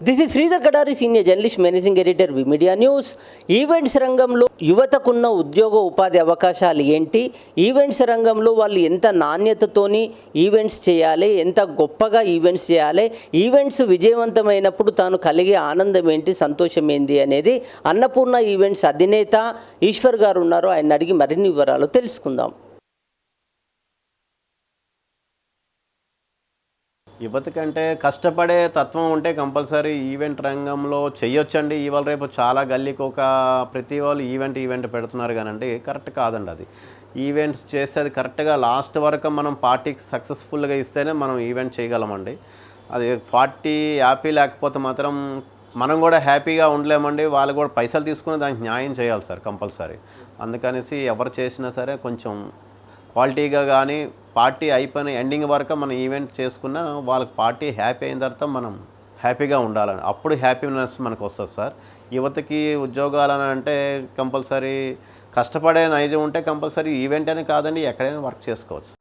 This is Sridhar Kadari senior journalist managing editor V media news events రంగంలో యువతకున్న ఉద్యోగ ఉపాధి అవకాశాలు ఏంటి? ఈవెంట్స్ రంగంలో వాళ్ళు ఎంత నాణ్యతతోని ఈవెంట్స్ చేయాలి? ఎంత గొప్పగా ఈవెంట్స్ చేయాలి? ఈవెంట్స్ విజయవంతమైనప్పుడు తాను కలిగే ఆనందం ఏంటి? సంతోషం ఏంటి? అనేది అన్నపూర్ణ ఈవెంట్స్ అధినేత ఈశ్వర్ గారు ఉన్నారు. ఆయన అడిగి మరిన్ని వివరాలు తెలుసుకుందాం. యువత కంటే కష్టపడే తత్వం ఉంటే కంపల్సరీ ఈవెంట్ రంగంలో చేయొచ్చండి ఇవాళ రేపు చాలా గల్లీకి ఒక ప్రతి వాళ్ళు ఈవెంట్ ఈవెంట్ పెడుతున్నారు కానండి కరెక్ట్ కాదండి అది. ఈవెంట్స్ చేస్తే అది కరెక్ట్గా లాస్ట్ వరకు మనం పార్టీకి సక్సెస్ఫుల్గా ఇస్తేనే మనం ఈవెంట్ చేయగలమండి. అది ఫార్టీ హ్యాపీ లేకపోతే మాత్రం మనం కూడా హ్యాపీగా ఉండలేమండి. వాళ్ళు కూడా పైసలు తీసుకుని దానికి న్యాయం చేయాలి సార్ కంపల్సరీ. అందుకనేసి ఎవరు చేసినా సరే కొంచెం క్వాలిటీగా కానీ పార్టీ అయిపోయిన ఎండింగ్ వరకు మనం ఈవెంట్ చేసుకున్న వాళ్ళకి పార్టీ హ్యాపీ అయిన తర్వాత మనం హ్యాపీగా ఉండాలని. అప్పుడు హ్యాపీనెస్ మనకు వస్తుంది సార్. యువతకి ఉద్యోగాలని అంటే కంపల్సరీ కష్టపడే నైజం ఉంటే కంపల్సరీ ఈవెంట్ అని కాదండి ఎక్కడైనా వర్క్ చేసుకోవచ్చు.